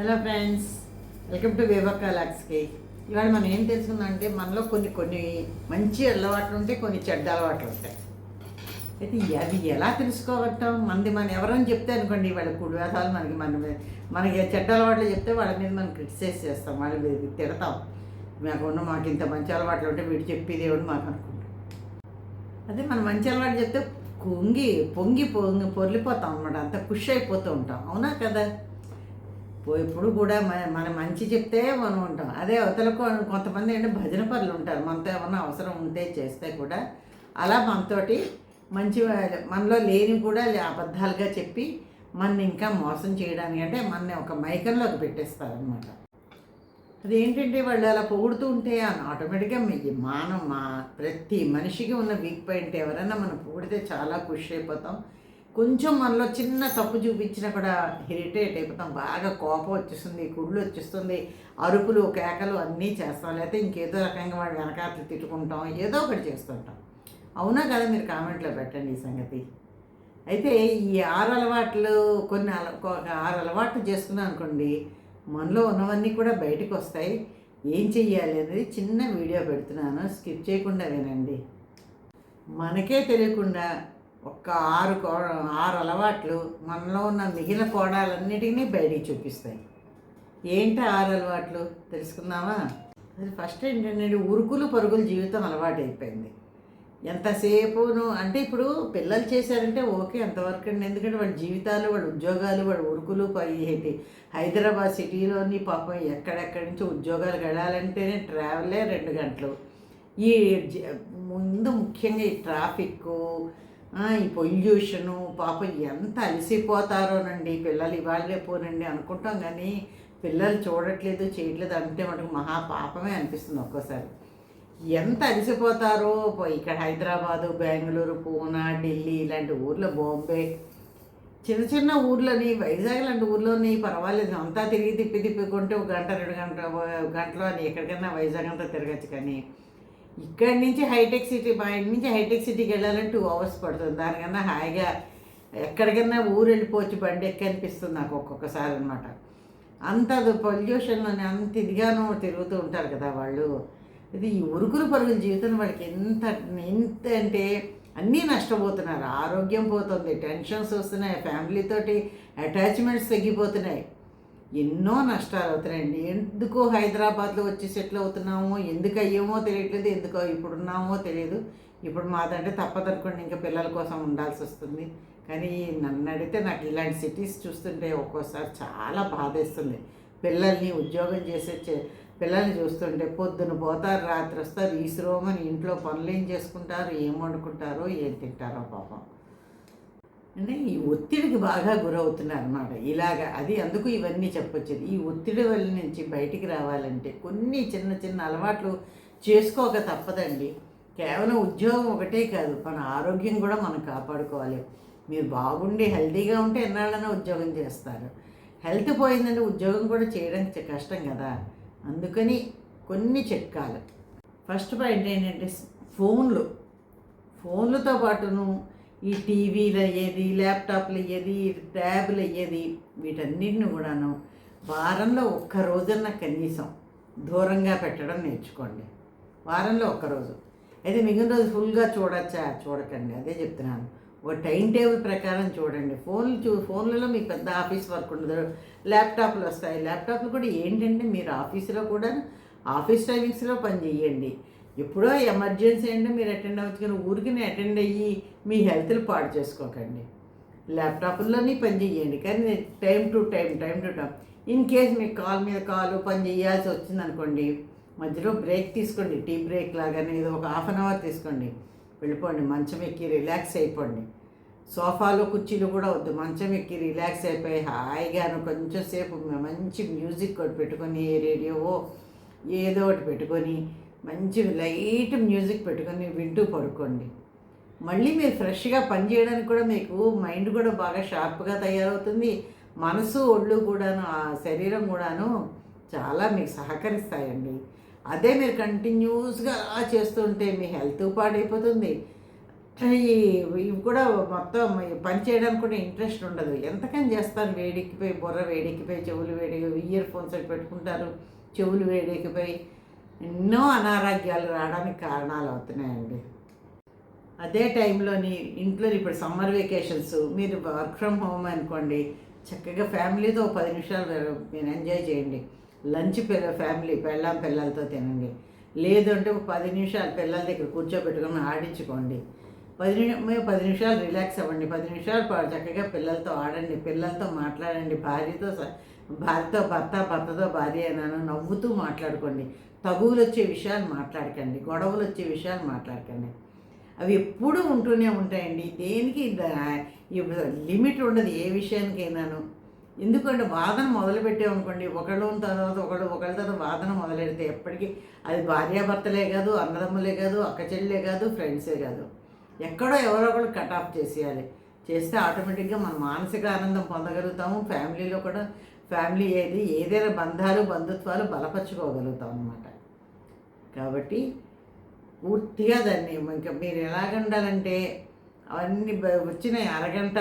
Hello friends welcome to వివక్క లాక్స్కి ఇవాళ మనం ఏం తెలుసుకుందామంటే మనలో కొన్ని కొన్ని మంచి అలవాట్లు ఉంటాయి కొన్ని చెడ్డ అలవాట్లు ఉంటాయి. అయితే అవి ఎలా తెలుసుకోవటం మంది మనం ఎవరైనా చెప్తే అనుకోండి వాళ్ళ కుడివేసాలు మనకి మన మీద- మనకి చెడ్డ అలవాట్లు చెప్తే వాళ్ళ మీద మనం క్రిటిసైజ్ చేస్తాం వాళ్ళ మీద తిడతాం. మాకు ఉన్న మాకు ఇంత మంచి అలవాట్లు ఉంటే వీడు చెప్పేది ఏమిటి మాకు అనుకుంటాం అదే మనం మంచి అలవాటు చెప్తే కుంగి పొంగి పొంగి పొర్లిపోతాం అనమాట అంత ఖుషి అయిపోతూ ఉంటాం. అవునా కదా? ఎప్పుడు కూడా మన మన మంచి చెప్తే మనం ఉంటాం. అదే అవతలకు కొంతమంది ఏంటంటే భజన పనులు ఉంటారు. మనతో ఏమన్నా అవసరం ఉంటే చేస్తే కూడా అలా మనతోటి మంచి మనలో లేని కూడా లే- అబద్ధాలుగా చెప్పి మన ఇంకా మోసం చేయడానికి అంటే మన ఒక మైకంలోకి పెట్టేస్తారనమాట అదేంటంటే వాళ్ళు అలా పొగుడుతూ ఉంటే ఆటోమేటిక్గా మీ మానవ మా ప్రతి మనిషికి ఉన్న వీక్ పాయింట్ ఎవరైనా మనం పొగిడితే చాలా ఖుషి అయిపోతాం. కొంచెం మనలో చిన్న తప్పు చూపించినా కూడా ఇరిటేట్ అయిపోతాం. బాగా కోపం వచ్చేస్తుంది కుళ్ళు వచ్చేస్తుంది అరుపులు కేకలు అన్నీ చేస్తాం. లేకపోతే ఇంకేదో రకంగా వాడు వెనకాతలు తిట్టుకుంటాం ఏదో ఒకటి చేస్తుంటాం అవునా కదా మీరు కామెంట్లో పెట్టండి ఈ సంగతి. అయితే ఈ ఆరు అలవాట్లు కొన్ని అల ఆరు అలవాట్లు చేసుకున్నాం అనుకోండి మనలో ఉన్నవన్నీ కూడా బయటకు వస్తాయి. ఏం చెయ్యాలి అనేది చిన్న వీడియో పెడుతున్నాను. స్కిప్ చేయకుండా వినండి. మనకే తెలియకుండా ఒక్క ఆరు కో ఆరు అలవాట్లు మనలో ఉన్న మిగిలిన కోణాలన్నిటినీ బయటికి చూపిస్తాయి. ఏంటి ఆరు అలవాట్లు? తెలుసుకుందామా? అది ఫస్ట్ ఏంటంటే ఉరుకులు పరుగులు జీవితం అలవాటు అయిపోయింది ఎంతసేపును అంటే ఇప్పుడు పిల్లలు చేశారంటే ఓకే అంతవరకు అండి. ఎందుకంటే వాళ్ళ జీవితాలు వాళ్ళ ఉద్యోగాలు వాళ్ళ ఉరుకులు పరి ఏంటి హైదరాబాద్ సిటీలోని పాపం ఎక్కడెక్కడి నుంచి ఉద్యోగాలు గడాలంటేనే ట్రావెలే రెండు గంటలు. ఈ జ- ముందు ముఖ్యంగా ఈ ట్రాఫిక్ ఈ పొల్యూషను పాపం ఎంత అలసిపోతారోనండి. పిల్లలు ఇవాళ పోనండి అనుకుంటాం కానీ పిల్లలు చూడట్లేదు చేయట్లేదు అంటే మనకు మహా పాపమే అనిపిస్తుంది ఒక్కోసారి. ఎంత అలసిపోతారో ఇక్కడ హైదరాబాదు బెంగళూరు పూనా ఢిల్లీ ఇలాంటి ఊర్లో బాంబే చిన్న చిన్న ఊర్లోని వైజాగ్ లాంటి ఊర్లోని పర్వాలేదు. అంతా తిరిగి తిప్పి తిప్పుకుంటే ఒక గంట రెండు గంట గంటలో అని ఎక్కడికైనా వైజాగ్ అంతా తిరగచ్చు కానీ ఇక్కడి నుంచి హైటెక్ సిటీ మా ఇంటి నుంచి హైటెక్ సిటీకి వెళ్ళాలంటే టూ అవర్స్ పడుతుంది. దానికన్నా హాయిగా ఎక్కడికైనా ఊరు వెళ్ళిపోవచ్చు బండి ఎక్కి అనిపిస్తుంది నాకు ఒక్కొక్కసారి అనమాట అంత పొల్యూషన్లోనే అంత ఇదిగానో తిరుగుతూ ఉంటారు కదా వాళ్ళు. ఇది ఈ ఉరుకులు పరుగుల జీవితం వాళ్ళకి ఎంత ఎంత అంటే అన్నీ నష్టపోతున్నారు. ఆరోగ్యం పోతుంది టెన్షన్స్ వస్తున్నాయి ఫ్యామిలీతోటి అటాచ్మెంట్స్ తగ్గిపోతున్నాయి. ఎన్నో నష్టాలు అవుతున్నాయండి. ఎందుకు హైదరాబాద్లో వచ్చి సెటిల్ అవుతున్నామో ఎందుకు అయ్యేమో తెలియట్లేదు ఎందుకో ఇప్పుడు ఉన్నామో తెలియదు. ఇప్పుడు మాదంటే తప్పదనుకోండి ఇంకా పిల్లల కోసం ఉండాల్సి వస్తుంది. కానీ నన్ను అడిగితే నాకు ఇలాంటి సిటీస్ చూస్తుంటే ఒక్కోసారి చాలా బాధేస్తుంది. పిల్లల్ని ఉద్యోగం చేసే చే- పిల్లల్ని చూస్తుంటే పొద్దున పోతారు రాత్రి వస్తారు ఈశ్రోమని ఇంట్లో పనులు ఏం చేసుకుంటారు ఏం వండుకుంటారో ఏం తింటారో పాపం. అంటే ఈ ఒత్తిడికి బాగా గురవుతున్నారు అన్నమాట ఇలాగ అది అందుకు ఇవన్నీ చెప్పొచ్చేది. ఈ ఒత్తిడి వల్ల నుంచి బయటికి రావాలంటే కొన్ని చిన్న చిన్న అలవాట్లు చేసుకోక తప్పదండి. కేవలం ఉద్యోగం ఒకటే కాదు మన ఆరోగ్యం కూడా మనం కాపాడుకోవాలి. మీరు బాగుండి హెల్తీగా ఉంటే ఎన్నాళ్ళైనా ఉద్యోగం చేస్తారు. హెల్త్ పోయిందంటే ఉద్యోగం కూడా చేయడం కష్టం కదా. అందుకని కొన్ని చిట్కాలు ఫస్ట్ పాయింట్ ఏంటంటే ఫోన్లు. ఫోన్లతో పాటును ఈ టీవీలు అయ్యేది ల్యాప్టాప్లు అయ్యేది ట్యాబ్లు అయ్యేది వీటన్నిటిని కూడాను వారంలో ఒక్క రోజన్న కనీసం దూరంగా పెట్టడం నేర్చుకోండి. వారంలో ఒక్కరోజు అయితే మిగిలిన రోజు ఫుల్గా చూడొచ్చా? చూడకండి. అదే చెప్తున్నాను. ఓ టైం టేబుల్ ప్రకారం చూడండి. ఫోన్లు చూ ఫోన్లలో మీకు పెద్ద ఆఫీస్ వర్క్ ఉండదు. ల్యాప్టాప్లు వస్తాయి. ల్యాప్టాప్లు కూడా ఏంటంటే మీరు ఆఫీసులో కూడా ఆఫీస్ టైమింగ్స్లో పని చేయండి ఎప్పుడో ఎమర్జెన్సీ అంటే మీరు అటెండ్ అవ్వచ్చు కానీ ఊరికి అటెండ్ అయ్యి మీ హెల్త్లు పాడు చేసుకోకండి. ల్యాప్టాప్లోనే పని చేయండి. కానీ time to time time to time. In case మీకు కాల్ మీద కాలు పని చేయాల్సి వచ్చింది అనుకోండి మధ్యలో బ్రేక్ తీసుకోండి. టీ బ్రేక్ లాగానే ఏదో ఒక హాఫ్ అన్ అవర్ తీసుకోండి. వెళ్ళిపోండి. మంచం ఎక్కి రిలాక్స్ అయిపోండి. సోఫాలో కుర్చీలు కూడా వద్దు. మంచం ఎక్కి రిలాక్స్ అయిపోయి హాయిగాను కొంచెం సేపు మంచి మ్యూజిక్ ఒకటి పెట్టుకొని రేడియో ఏదో ఒకటి పెట్టుకొని మంచి లైట్ మ్యూజిక్ పెట్టుకొని వింటూ పడుకోండి. మళ్ళీ మీరు ఫ్రెష్గా పని చేయడానికి కూడా మీకు మైండ్ కూడా బాగా షార్ప్గా తయారవుతుంది. మనసు ఒళ్ళు కూడాను ఆ శరీరం కూడాను చాలా మీకు సహకరిస్తాయండి. అదే మీరు కంటిన్యూస్గా అలా చేస్తుంటే మీ హెల్త్ పాడైపోతుంది. ఈ ఇవి కూడా మొత్తం పని చేయడానికి కూడా ఇంట్రెస్ట్ ఉండదు. ఎంతకని చేస్తారు వేడెక్కిపోయి బుర్ర వేడెక్కిపోయి చెవులు వేడి ఇయర్ ఫోన్స్ పెట్టుకుంటారు. చెవులు వేడెక్కిపోయి ఎన్నో అనారోగ్యాలు రావడానికి కారణాలు అవుతున్నాయండి. అదే టైంలోని ఇంట్లో ఇప్పుడు సమ్మర్ వెకేషన్స్ మీరు వర్క్ ఫ్రమ్ హోమ్ అనుకోండి చక్కగా ఫ్యామిలీతో పది నిమిషాలు మీరు ఎంజాయ్ చేయండి. లంచ్ పిల్ల ఫ్యామిలీ పెళ్ళాం పిల్లలతో తినండి. లేదంటే ఒక పది నిమిషాలు పిల్లల దగ్గర కూర్చోబెట్టుకొని ఆడించుకోండి. పది నిమిషం మేము పది నిమిషాలు రిలాక్స్ అవ్వండి. పది నిమిషాలు చక్కగా పిల్లలతో ఆడండి. పిల్లలతో మాట్లాడండి. భార్యతో స- భార్యతో భర్త భర్తతో భార్య అయినాను నవ్వుతూ మాట్లాడుకోండి. తగువులు వచ్చే విషయాలు మాట్లాడకండి గొడవలు వచ్చే విషయాలు మాట్లాడకండి. అవి ఎప్పుడూ ఉంటూనే ఉంటాయండి. దేనికి లిమిట్ ఉండదు ఏ విషయానికైనాను. ఎందుకంటే వాదన మొదలు పెట్టామనుకోండి ఒకళ్ళు తర్వాత ఒకళ్ళు ఒకళ్ళ తర్వాత వాదన మొదలెడితే ఎప్పటికీ అది భార్యాభర్తలే కాదు అన్నదమ్ములే కాదు అక్కచెల్లే కాదు ఫ్రెండ్సే కాదు. ఎక్కడో ఎవరో ఒకళ్ళు కట్ ఆఫ్ చేసేయాలి. చేస్తే ఆటోమేటిక్గా మన మానసిక ఆనందం పొందగలుగుతాము ఫ్యామిలీలో కూడా ఫ్యామిలీ ఏది ఏదైనా బంధాలు బంధుత్వాలు బలపరుచుకోగలుగుతాం అన్నమాట. కాబట్టి పూర్తిగా దాన్ని ఇంకా మీరు ఎలాగ ఉండాలంటే అవన్నీ వచ్చినాయి అరగంట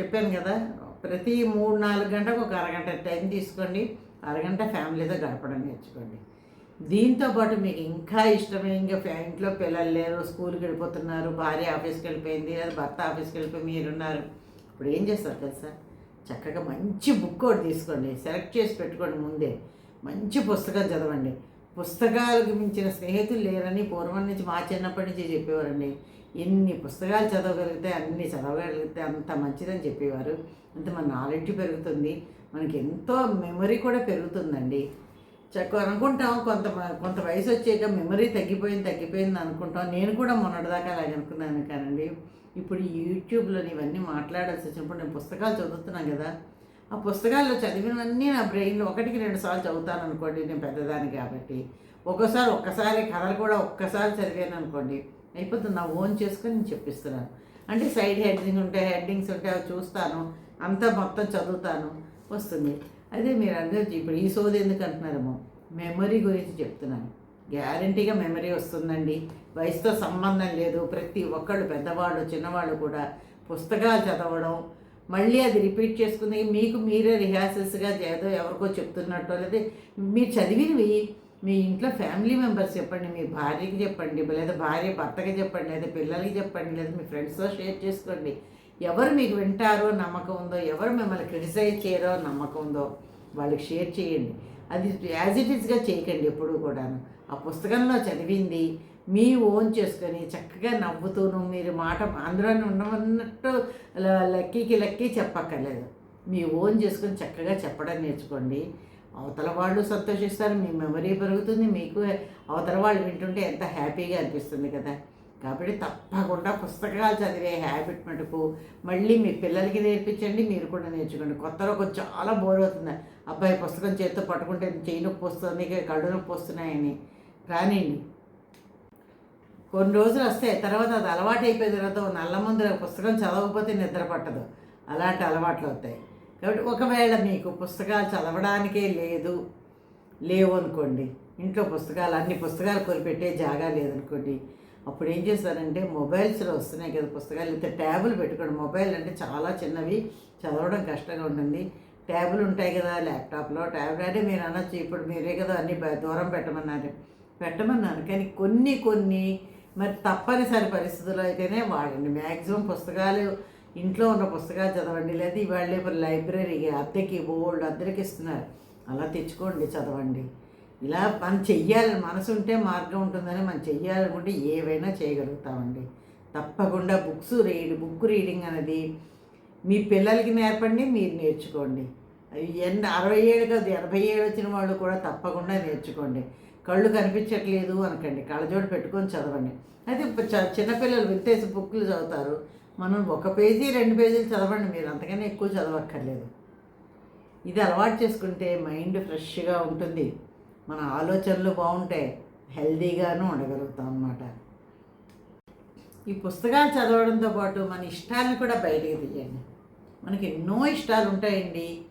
చెప్పాను కదా ప్రతి మూడు నాలుగు గంటలకు ఒక అరగంట టైం తీసుకోండి అరగంట ఫ్యామిలీతో గడపడం నేర్చుకోండి. దీంతో పాటు మీకు ఇంకా ఇష్టమే ఇంకా ఫ్యా- ఇంట్లో పిల్లలు లేరు స్కూల్కి వెళ్ళిపోతున్నారు భార్య ఆఫీస్కి వెళ్ళిపోయింది లేదా భర్త ఆఫీస్కి వెళ్ళిపోయి మీరున్నారు ఇప్పుడు ఏం చేస్తారు తెలుసా? చక్కగా మంచి బుక్ ఒకటి తీసుకోండి. సెలెక్ట్ చేసి పెట్టుకోండి ముందే. మంచి పుస్తకం చదవండి. పుస్తకాలకు మించిన స్నేహితులు లేరని పూర్వం నుంచి మా చిన్నప్పటి నుంచి చెప్పేవారండి. ఎన్ని పుస్తకాలు చదవగలిగితే అన్ని చదవగలిగితే అంత మంచిదని చెప్పేవారు. అంత మన నాలెడ్జ్ పెరుగుతుంది. మనకి ఎంతో మెమరీ కూడా పెరుగుతుందండి. చక్కగా అనుకుంటాం కొంత కొంత వయసు వచ్చాక మెమరీ తగ్గిపోయింది తగ్గిపోయింది అనుకుంటాం. నేను కూడా మొన్నటిదాకా అలాగే అనుకున్నాను కానండి. ఇప్పుడు యూట్యూబ్లోని ఇవన్నీ మాట్లాడాల్సి వచ్చినప్పుడు నేను పుస్తకాలు చదువుతున్నాను కదా. ఆ పుస్తకాల్లో చదివినవన్నీ నా బ్రెయిన్లో ఒకటికి రెండు సార్లు చదువుతాను అనుకోండి నేను పెద్దదాన్ని కాబట్టి. ఒక్కోసారి ఒక్కసారి కథలు కూడా ఒక్కసారి చదివాను అనుకోండి అయిపోతుంది. నా ఓన్ చేసుకొని నేను చెప్పిస్తున్నాను. అంటే సైడ్ హెడ్డింగ్ ఉంటాయి హెడ్డింగ్స్ ఉంటాయి అవి చూస్తాను. అంతా మొత్తం చదువుతాను. వస్తుంది. అదే మీరు అందరూ ఇప్పుడు ఈ సోది ఎందుకు అంటున్నారేమో? మెమరీ గురించి చెప్తున్నాను. గ్యారంటీగా మెమరీ వస్తుందండి. వయసుతో సంబంధం లేదు. ప్రతి ఒక్కళ్ళు పెద్దవాళ్ళు చిన్నవాళ్ళు కూడా పుస్తకాలు చదవడం మళ్ళీ అది రిపీట్ చేసుకుని మీకు మీరే రిహార్సల్స్గా ఏదో ఎవరికో చెప్తున్నట్టు లేదా మీరు చదివినవి. మీ ఇంట్లో ఫ్యామిలీ మెంబర్స్ చెప్పండి మీ భార్యకి చెప్పండి లేదా భార్య భర్తకి చెప్పండి లేదా పిల్లలకి చెప్పండి లేదా మీ ఫ్రెండ్స్తో షేర్ చేసుకోండి. ఎవరు మీకు వింటారో నమ్మకం ఉందో ఎవరు మిమ్మల్ని క్రిటిసైజ్ చేయరో నమ్మకం ఉందో వాళ్ళకి షేర్ చేయండి. అది యాజ్ ఇట్ ఈస్గా చేయకండి ఎప్పుడు కూడాను. ఆ పుస్తకంలో చదివింది. మీ ఓన్ చేసుకొని చక్కగా నవ్వుతూను మీరు మాట అందులో ఉన్నవన్నట్టు లక్కీకి లక్కీ చెప్పక్కర్లేదు. మీ ఓన్ చేసుకొని చక్కగా చెప్పడం నేర్చుకోండి. అవతల వాళ్ళు సంతోషిస్తారు మీ మెమరీ పెరుగుతుంది మీకు అవతల వాళ్ళు వింటుంటే ఎంత హ్యాపీగా అనిపిస్తుంది కదా. కాబట్టి తప్పకుండా పుస్తకాలు చదివే హ్యాబిట్ మటుకు మళ్ళీ మీ పిల్లలకి నేర్పించండి మీరు కూడా నేర్చుకోండి. కొత్తలో కొంచెం చాలా బోర్ అవుతుంది. అబ్బాయి పుస్తకం చేతితో పట్టుకుంటే చేయి నొప్పి వస్తుంది కళ్ళు నొప్పి వస్తున్నాయని. రానివ్వండి కొన్ని రోజులు వస్తాయి తర్వాత అది అలవాటు అయిపోయిన తర్వాత నల్ల ముందు పుస్తకం చదవకపోతే నిద్ర పట్టదు. అలాంటి అలవాట్లు అవుతాయి కాబట్టి ఒకవేళ మీకు పుస్తకాలు చదవడానికే లేదు లేవు అనుకోండి ఇంట్లో పుస్తకాలు అన్ని పుస్తకాలు కొనిపెట్టే జాగా లేదనుకోండి అప్పుడు ఏం చేస్తారంటే మొబైల్స్లో వస్తున్నాయి కదా పుస్తకాలు అయితే ట్యాబులు పెట్టుకోండి. మొబైల్ అంటే చాలా చిన్నవి చదవడం కష్టంగా ఉంటుంది. ట్యాబులు ఉంటాయి కదా ల్యాప్టాప్లో ట్యాబ్ అంటే మీరు అనొచ్చు ఇప్పుడు మీరే కదా అన్ని దూరం పెట్టమన్నారు. పెట్టమన్నాను. కానీ కొన్ని కొన్ని మరి తప్పనిసరి పరిస్థితుల్లో అయితేనే వాడండి మ్యాక్సిమం పుస్తకాలు ఇంట్లో ఉన్న పుస్తకాలు చదవండి. లేదా ఇవాళ ఇప్పుడు లైబ్రరీకి అద్దెకి బోల్డ్ అద్దెకి ఇస్తున్నారు. అలా తెచ్చుకోండి చదవండి. ఇలా మనం చెయ్యాలని మనసు ఉంటే మార్గం ఉంటుందని మనం చెయ్యాలనుకుంటే ఏవైనా చేయగలుగుతామండి. తప్పకుండా బుక్స్ రీడ్ బుక్ రీడింగ్ అనేది మీ పిల్లలకి నేర్పండి మీరు నేర్చుకోండి. ఎన్ అరవై ఏడు కాదు ఎనభై ఏడు వచ్చిన వాళ్ళు కూడా తప్పకుండా నేర్చుకోండి. కళ్ళు కనిపించట్లేదు అనకండి. కళ్ళజోడు పెట్టుకొని చదవండి. అయితే చ- చిన్నపిల్లలు వింతేసి బుక్లు చదువుతారు. మనం ఒక పేజీ రెండు పేజీలు చదవండి. మీరు అంతకన్నా ఎక్కువ చదవక్కర్లేదు. ఇది అలవాటు చేసుకుంటే మైండ్ ఫ్రెష్గా ఉంటుంది. మన ఆలోచనలు బాగుంటాయి హెల్దీగాను ఉండగలుగుతాం అన్నమాట. ఈ పుస్తకాలు చదవడంతో పాటు మన ఇష్టాలను కూడా బయటకు తీయండి. మనకి ఎన్నో ఇష్టాలు ఉంటాయండి.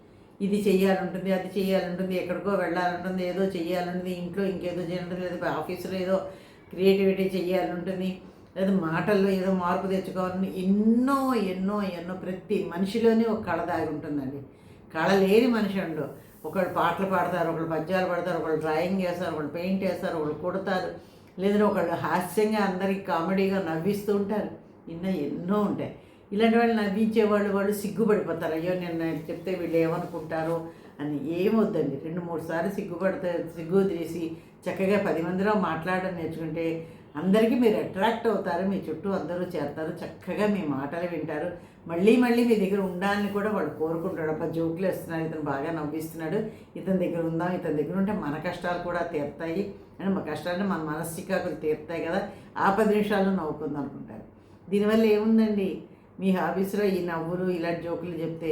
ఇది చేయాలంటుంది అది చేయాలంటుంది ఎక్కడికో వెళ్ళాలంటుంది ఏదో చేయాలంటుంది ఇంట్లో ఇంకేదో చేయాలంటుంది లేదా ఆఫీసులో ఏదో క్రియేటివిటీ చేయాలంటుంది లేదా మాటల్లో ఏదో మార్పు తెచ్చుకోవాలని ఎన్నో ఎన్నో ఎన్నో ప్రతి మనిషిలోనే ఒక కళ దాగి ఉంటుందండి. కళ లేని మనిషి ఉండడు ఒకళ్ళు పాటలు పాడతారు ఒకళ్ళు పద్యాలు పాడతారు ఒకళ్ళు డ్రాయింగ్ చేస్తారు ఒకళ్ళు పెయింట్ చేస్తారు ఒకళ్ళు కుడతారు లేదంటే ఒకళ్ళు హాస్యంగా అందరికి కామెడీగా నవ్విస్తూ ఉంటారు. ఇన్న ఎన్నో ఉంటాయి. ఇలాంటి వాళ్ళు నవ్వించేవాళ్ళు వాళ్ళు సిగ్గుపడిపోతారు. అయ్యో నేను చెప్తే వీళ్ళు ఏమనుకుంటారో అని ఏమొద్దండి. రెండు మూడు సార్లు సిగ్గుపడితే సిగ్గు తీసి చక్కగా పది మందిలో మాట్లాడడం నేర్చుకుంటే అందరికీ మీరు అట్రాక్ట్ అవుతారు. మీ చుట్టూ అందరూ చేస్తారు చక్కగా మీ మాటలు వింటారు. మళ్ళీ మళ్ళీ మీ దగ్గర ఉండాలని కూడా వాళ్ళు కోరుకుంటాడు. అబ్బా జోకులు వేస్తున్నాడు. ఇతను బాగా నవ్విస్తున్నాడు. ఇతని దగ్గర ఉందాం ఇతని దగ్గర ఉంటే మన కష్టాలు కూడా తీరుతాయి అని మా కష్టాలు మన మనస్సికాకులు తీరుతాయి కదా. ఆ పది నిమిషాలు నవ్వుకుందాం అనుకుంటారు. దీనివల్ల ఏముందండి? మీ హాబీస్లో ఈ నవ్వులు ఇలాంటి జోకులు చెప్తే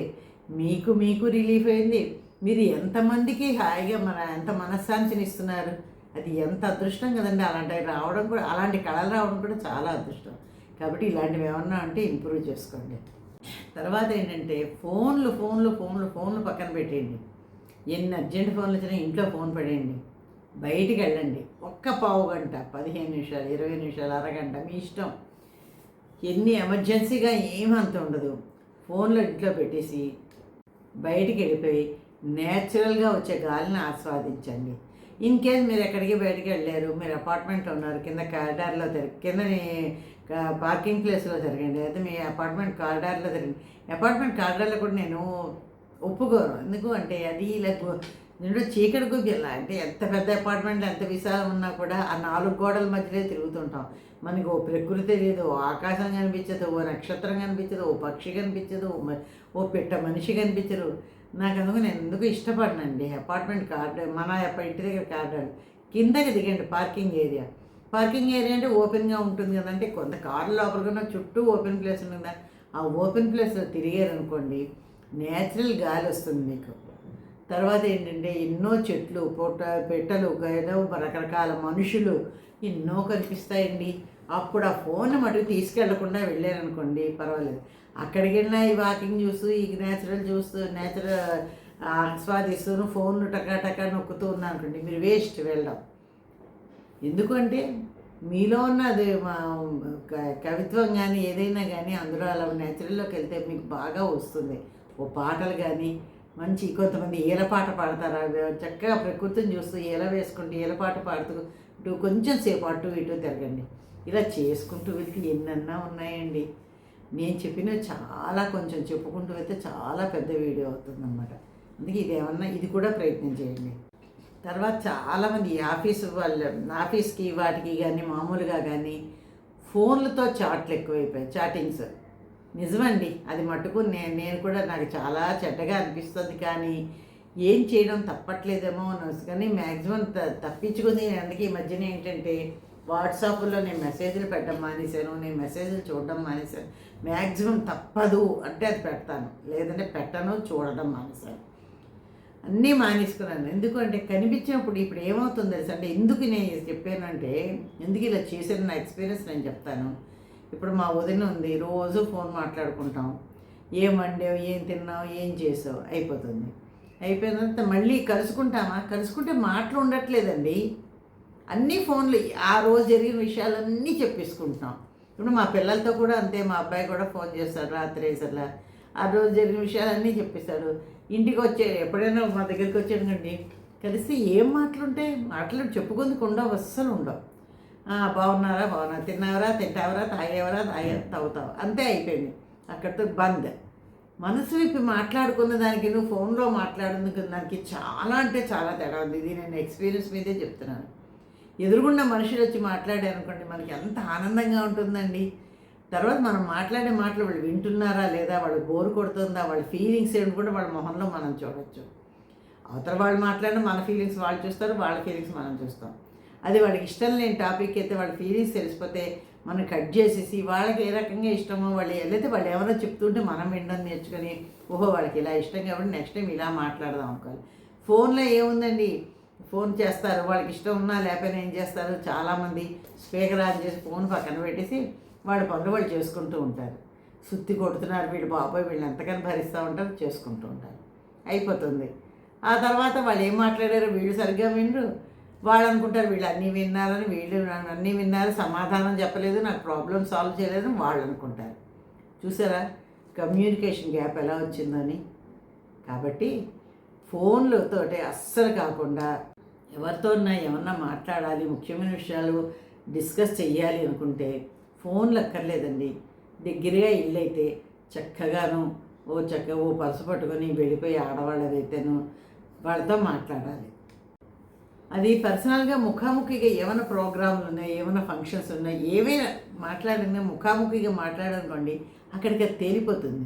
మీకు మీకు రిలీఫ్ అయింది. మీరు ఎంతమందికి హాయిగా మన ఎంత మనశ్శాంతిని ఇస్తున్నారు అది ఎంత అదృష్టం కదండి. అలాంటివి రావడం కూడా అలాంటి కళలు రావడం కూడా చాలా అదృష్టం. కాబట్టి ఇలాంటివి ఏమన్నా అంటే ఇంప్రూవ్ చేసుకోండి. తర్వాత ఏంటంటే ఫోన్లు ఫోన్లు ఫోన్లు ఫోన్లు పక్కన పెట్టేయండి. ఎన్ని అర్జెంట్ ఫోన్లు వచ్చినా ఇంట్లో ఫోన్ పడేయండి. బయటికి వెళ్ళండి. ఒక్క పావు గంట పదిహేను నిమిషాలు ఇరవై నిమిషాలు అరగంట మీ ఇష్టం. ఎన్ని ఎమర్జెన్సీగా ఏమంత ఉండదు. ఫోన్లో ఇంట్లో పెట్టేసి బయటికి వెళ్ళిపోయి నేచురల్గా వచ్చే గాలిని ఆస్వాదించండి. ఇన్ కేస్ మీరు ఎక్కడికి బయటికి వెళ్ళారు మీరు అపార్ట్మెంట్లో ఉన్నారు కింద కారిడార్లో తిరగ కింద పార్కింగ్ ప్లేస్లో తిరగండి అయితే మీ అపార్ట్మెంట్ కారిడార్లో తిరగండి. అపార్ట్మెంట్ కారిడార్లో కూడా నేను ఒప్పుకోను. ఎందుకు అంటే అది ఇలా నిండు చీకటి గుగ్గిల్లా అంటే ఎంత పెద్ద అపార్ట్మెంట్ ఎంత విశాలం ఉన్నా కూడా ఆ నాలుగు గోడల మధ్యలో తిరుగుతుంటాం. మనకు ఓ ప్రకృతి తెలియదు ఓ ఆకాశం కనిపించదు ఓ నక్షత్రం కనిపించదు ఓ పక్షి కనిపించదు ఓ పిట్ట మనిషి కనిపించరు నాకు అందుకు నేను ఎందుకు ఇష్టపడనండి. అపార్ట్మెంట్ కార్డ్ మన ఇంటి దగ్గర కార్డర్ కిందకి దిగండి పార్కింగ్ ఏరియా. పార్కింగ్ ఏరియా అంటే ఓపెన్గా ఉంటుంది కదంటే కొంత కార్లు లోపల చుట్టూ ఓపెన్ ప్లేస్ ఉంది కదా ఆ ఓపెన్ ప్లేస్లో తిరిగారనుకోండి నేచురల్ గాలి వస్తుంది మీకు. తర్వాత ఏంటంటే ఎన్నో చెట్లు పొట్ట పెట్టలు ఏదో రకరకాల మనుషులు ఎన్నో కనిపిస్తాయండి. అప్పుడు ఆ ఫోన్ మటుకు తీసుకెళ్ళకుండా వెళ్ళారనుకోండి పర్వాలేదు. అక్కడికి వెళ్ళినా ఈ వాకింగ్ చూస్తూ ఈ న్యాచురల్ చూస్తూ నేచురల్ ఆస్వాదిస్తూ ఫోన్ టకాటకా నొక్కుతూ ఉన్నాను అనుకోండి మీరు వేస్ట్ వెళ్ళడం. ఎందుకంటే మీలో ఉన్న అది మా క- కవిత్వం కానీ ఏదైనా కానీ అందులో అలా నేచురల్లోకి వెళ్తే మీకు బాగా వస్తుంది. ఓ పాటలు కానీ మంచి కొంతమంది ఏలపాట పాడతారు? అవి చక్కగా ప్రకృతిని చూస్తూ ఏల వేసుకుంటూ ఏలపాట పాడుతూ ఇటు కొంచెం సేపు అటు ఇటు తిరగండి. ఇలా చేసుకుంటూ వెళ్తే ఎన్నన్నా ఉన్నాయండి. నేను చెప్పినవి చాలా కొంచెం చెప్పుకుంటూ వెళ్తే చాలా పెద్ద వీడియో అవుతుందన్నమాట. అందుకే ఇది ఏమన్నా ఇది కూడా ప్రయత్నం చేయండి. తర్వాత చాలామంది ఈ ఆఫీస్ వాళ్ళు ఆఫీస్కి వాటికి కానీ మామూలుగా కానీ ఫోన్లతో చాట్లు ఎక్కువైపోయాయి చాటింగ్స్. నిజమండి అది మటుకు నేను నేను కూడా నాకు చాలా చెడ్డగా అనిపిస్తుంది. కానీ ఏం చేయడం తప్పట్లేదేమో అని కానీ మ్యాక్సిమం త తప్పించుకుంది అందుకే ఈ మధ్యన ఏంటంటే వాట్సాప్లో నేను మెసేజ్లు పెట్టడం మానేశాను నేను మెసేజ్లు చూడడం మానేశాను. మ్యాక్సిమం తప్పదు అంటే అది పెడతాను. లేదంటే పెట్టను చూడడం మానేశాను. అన్నీ మానేసుకున్నాను. ఎందుకంటే కనిపించినప్పుడు ఇప్పుడు ఏమవుతుంది తెలుసు అంటే ఎందుకు నేను చెప్పానంటే ఎందుకు ఇలా చేశాను నా ఎక్స్పీరియన్స్ నేను చెప్తాను. ఇప్పుడు మా వదిన ఉంది రోజు ఫోన్ మాట్లాడుకుంటాం. ఏం వండావు ఏం తిన్నావు ఏం చేసావు? అయిపోతుంది. అయిపోయిన తర్వాత మళ్ళీ కలుసుకుంటామా? కలుసుకుంటే మాటలు ఉండట్లేదండి. అన్ని ఫోన్లు ఆ రోజు జరిగిన విషయాలన్నీ చెప్పేసుకుంటున్నాం. ఇప్పుడు మా పిల్లలతో కూడా అంతే మా అబ్బాయి కూడా ఫోన్ చేస్తాడు రాత్రి వేసలా ఆ రోజు జరిగిన విషయాలన్నీ చెప్పేశాడు ఇంటికి వచ్చే ఎప్పుడైనా మా దగ్గరికి వచ్చాడండి కలిసి ఏం మాటలుంటాయి? మాటలు చెప్పుకుందుకు ఉండవు అస్సలు ఉండవు. బాగున్నారా? బాగున్నా. తిన్నావరా? తింటావరా? తాగేవరా? తాగే తాగుతావు? అంతే అయిపోయింది. అక్కడితో బంద్. మనసు విప్పి మాట్లాడుకున్న దానికి నువ్వు ఫోన్లో మాట్లాడుకున్న దానికి చాలా అంటే చాలా తేడా ఉంది. ఇది నేను ఎక్స్పీరియన్స్ మీదే చెప్తున్నాను. ఎదురుగున్న మనుషులు వచ్చి మాట్లాడారు అనుకోండి మనకి ఎంత ఆనందంగా ఉంటుందండి. తర్వాత మనం మాట్లాడే మాటలు వాళ్ళు వింటున్నారా లేదా వాళ్ళు బోరు కొడుతుందా వాళ్ళ ఫీలింగ్స్ ఏమిటి కూడా వాళ్ళ మొహంలో మనం చూడొచ్చు. అవతల వాళ్ళు మాట్లాడిన మన ఫీలింగ్స్ వాళ్ళు చూస్తారు వాళ్ళ ఫీలింగ్స్ మనం చూస్తాం. అది వాళ్ళకి ఇష్టం లేని టాపిక్ అయితే వాళ్ళ ఫీలింగ్స్ తెలిసిపోతే మనం కట్ చేసేసి వాళ్ళకి ఏ రకంగా ఇష్టమో వాళ్ళు వెళ్ళైతే వాళ్ళు ఎవరో చెప్తుంటే మనం వినడం నేర్చుకొని ఓహో వాళ్ళకి ఇలా ఇష్టం కాబట్టి నెక్స్ట్ టైం ఇలా మాట్లాడదాం అనుకోవాలి. ఫోన్లో ఏముందండి? ఫోన్ చేస్తారు వాళ్ళకి ఇష్టం ఉన్నా లేకపోయినా ఏం చేస్తారు? చాలామంది స్పీకర్ ఆన్ చేసి ఫోన్ పక్కన పెట్టేసి వాళ్ళ పనులు వాళ్ళు చేసుకుంటూ ఉంటారు. సుత్తి కొడుతున్నారు వీళ్ళు బాబోయ్ వీళ్ళు ఎంతకని భరిస్తూ ఉంటారు? చేసుకుంటూ ఉంటారు. అయిపోతుంది. ఆ తర్వాత వాళ్ళు ఏం మాట్లాడారో వీళ్ళు సరిగ్గా వినరు. వాళ్ళు అనుకుంటారు వీళ్ళు అన్నీ విన్నారని వీళ్ళు అన్నీ విన్నారు సమాధానం చెప్పలేదు నాకు ప్రాబ్లం సాల్వ్ చేయలేదని వాళ్ళు అనుకుంటారు. చూసారా? కమ్యూనికేషన్ గ్యాప్ ఎలా వచ్చిందని? కాబట్టి ఫోన్లతోటి అస్సలు కాకుండా ఎవరితో ఏమన్నా మాట్లాడాలి ముఖ్యమైన విషయాలు డిస్కస్ చేయాలి అనుకుంటే ఫోన్లు అక్కర్లేదండి. దగ్గరగా ఇల్లు అయితే చక్కగాను ఓ చక్క ఓ పరుసు పట్టుకొని వెళ్ళిపోయి ఆడవాళ్ళదైతేను వాళ్ళతో మాట్లాడాలి. అది పర్సనల్గా ముఖాముఖిగా ఏమైనా ప్రోగ్రాంలు ఉన్నాయి ఏమైనా ఫంక్షన్స్ ఉన్నాయి ఏమైనా మాట్లాడినా ముఖాముఖిగా మాట్లాడనుకోండి అక్కడికి అది తేలిపోతుంది.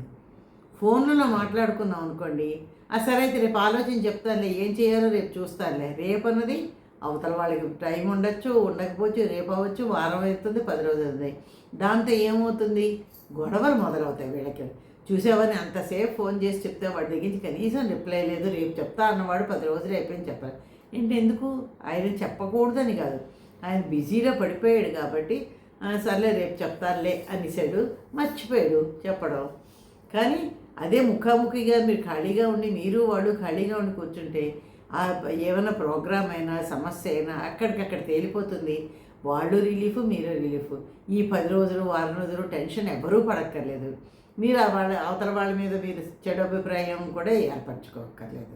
ఫోన్లలో మాట్లాడుకున్నాం అనుకోండి. ఆ సరే అయితే రేపు ఆలోచన చెప్తానులే ఏం చేయాలో రేపు చూస్తానులే. రేపు అన్నది అవతల వాళ్ళకి టైం ఉండొచ్చు ఉండకపోవచ్చు రేపు అవ్వచ్చు వారం అవుతుంది పది రోజులు అవుతుంది. దాంతో ఏమవుతుంది? గొడవలు మొదలవుతాయి వీళ్ళకి. చూసావని అంతసేపు ఫోన్ చేసి చెప్తే వాడి దగ్గర నుంచి కనీసం రిప్లై లేదు రేపు చెప్తా అన్నవాడు పది రోజులు అయిపోయింది చెప్పాలి. ఏంటి ఎందుకు? ఆయన చెప్పకూడదని కాదు. ఆయన బిజీగా పడిపోయాడు కాబట్టి సర్లే రేపు చెప్తానులే అనేసాడు. మర్చిపోయాడు చెప్పడం. కానీ అదే ముఖాముఖిగా మీరు ఖాళీగా ఉండి మీరు వాడు ఖాళీగా ఉండి కూర్చుంటే ఆ ఏమైనా ప్రోగ్రామ్ అయినా సమస్య అయినా అక్కడికక్కడ తేలిపోతుంది. వాళ్ళు రిలీఫ్ మీరు రిలీఫ్. ఈ పది రోజులు వారం రోజులు టెన్షన్ ఎవరూ పడక్కర్లేదు. మీరు ఆ వాళ్ళ అవతల వాళ్ళ మీద మీరు చెడు అభిప్రాయం కూడా ఏర్పరచుకోక్కర్లేదు.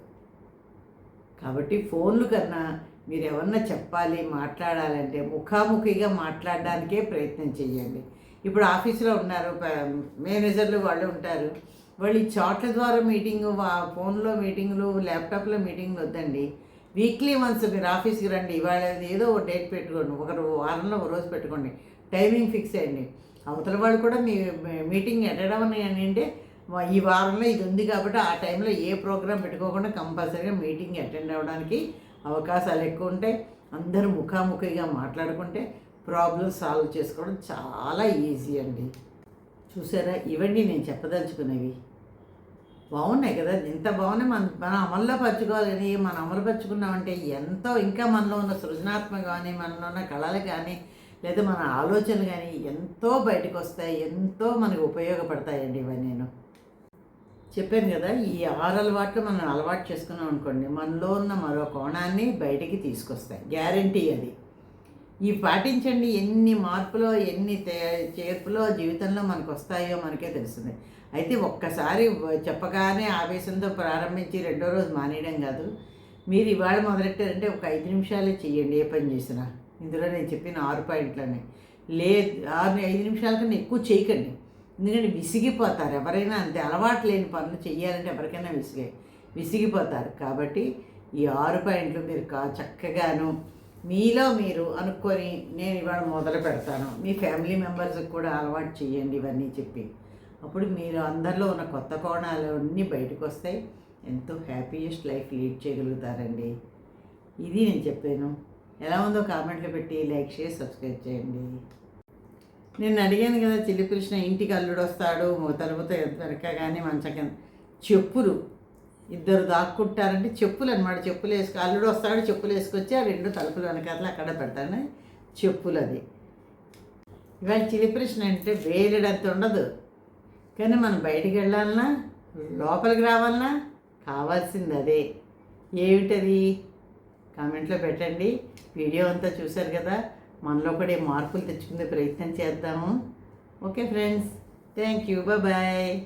కాబట్టి ఫోన్లు కన్నా మీరు ఎవరన్నా చెప్పాలి మాట్లాడాలంటే ముఖాముఖిగా మాట్లాడడానికే ప్రయత్నం చేయండి. ఇప్పుడు ఆఫీసులో ఉన్నారు మేనేజర్లు వాళ్ళు ఉంటారు. వాళ్ళు ఈ చాట్ల ద్వారా మీటింగ్ ఫోన్లో మీటింగ్లు ల్యాప్టాప్లో మీటింగ్లు వద్దండి. వీక్లీ వన్స్ మీరు ఆఫీస్కి రండి. ఇవాళ ఏదో ఒక డేట్ పెట్టుకోండి. ఒక వారంలో ఒక రోజు పెట్టుకోండి. టైమింగ్ ఫిక్స్ అయ్యండి అవతల వాళ్ళు కూడా మీ మీటింగ్ ఎట్టడం అని అంటే ఈ వారంలో ఇది ఉంది కాబట్టి ఆ టైంలో ఏ ప్రోగ్రామ్ పెట్టుకోకుండా కంపల్సరీగా మీటింగ్ అటెండ్ అవ్వడానికి అవకాశాలు ఎక్కువ ఉంటాయి. అందరూ ముఖాముఖిగా మాట్లాడుకుంటే ప్రాబ్లమ్ సాల్వ్ చేసుకోవడం చాలా ఈజీ అండి. చూసారా? ఇవన్నీ నేను చెప్పదలుచుకునేవి. బాగున్నాయి కదా? ఎంత బాగున్నాయి. మన మనం అమల్లో పరచుకోవాలని మనం అమలు పరచుకున్నామంటే ఎంతో ఇంకా మనలో ఉన్న సృజనాత్మక కానీ మనలో ఉన్న కళలు కానీ లేదా మన ఆలోచనలు కానీ ఎంతో బయటకు వస్తాయి. ఎంతో మనకు ఉపయోగపడతాయండి ఇవన్నీ నేను. చెప్పాను కదా ఈ ఆరు అలవాట్లు మనం అలవాటు చేసుకున్నాం అనుకోండి మనలో ఉన్న మరో కోణాన్ని బయటికి తీసుకొస్తాయి. గ్యారంటీ అది. ఇవి పాటించండి ఎన్ని మార్పులో ఎన్ని చేర్పులో జీవితంలో మనకు వస్తాయో మనకే తెలుస్తుంది. అయితే ఒక్కసారి చెప్పగానే ఆవేశంతో ప్రారంభించి రెండో రోజు మానేయడం కాదు. మీరు ఇవాళ మొదలెట్టారంటే ఒక ఐదు నిమిషాలే చేయండి ఏ పని చేసినా. ఇందులో నేను చెప్పిన ఆరు పాయింట్లోనే. లే ఆరు ఐదు నిమిషాల కన్నా ఎక్కువ చేయకండి. ఎందుకంటే విసిగిపోతారు. ఎవరైనా అంతే అలవాటు లేని పనులు చేయాలంటే ఎవరికైనా విసిగే విసిగిపోతారు. కాబట్టి ఈ ఆరు పాయింట్లు మీరు కా చక్కగాను మీలో మీరు అనుకొని నేను ఇవాళ మొదలు పెడతాను. మీ ఫ్యామిలీ మెంబర్స్కి కూడా అలవాటు చేయండి ఇవన్నీ చెప్పి. అప్పుడు మీరు అందరిలో ఉన్న కొత్త కోణాలు అన్నీ బయటకు వస్తాయి. ఎంతో హ్యాపీయెస్ట్ లైఫ్ లీడ్ చేయగలుగుతారండి. ఇది నేను చెప్పాను. ఎలా ఉందో కామెంట్లో పెట్టి లైక్ చేసి సబ్స్క్రైబ్ చేయండి. నేను అడిగాను కదా చిల్లి కృష్ణ ఇంటికి అల్లుడు వస్తాడు తలుపుతో వెనకగానే మంచం కింద. చెప్పులు. ఇద్దరు దాక్కుంటారంటే చెప్పులు అనమాట చెప్పులు వేసుకు అల్లుడు వస్తాడు చెప్పులు వేసుకొచ్చి ఆ రెండు తలుపులు వెనకాల అక్కడ పెడతాను. చెప్పులు అది ఇవాళ చిలిప్రశ్న అంటే వేలడంత ఉండదు. కానీ మనం బయటికి వెళ్ళాలన్నా లోపలికి రావాలన్నా కావాల్సింది అదే. ఏమిటది? కామెంట్లో పెట్టండి. వీడియో అంతా చూశారు కదా? మనలో కూడా మార్పులు తెచ్చుకునే ప్రయత్నం చేద్దాము. Okay friends. Thank you. Bye.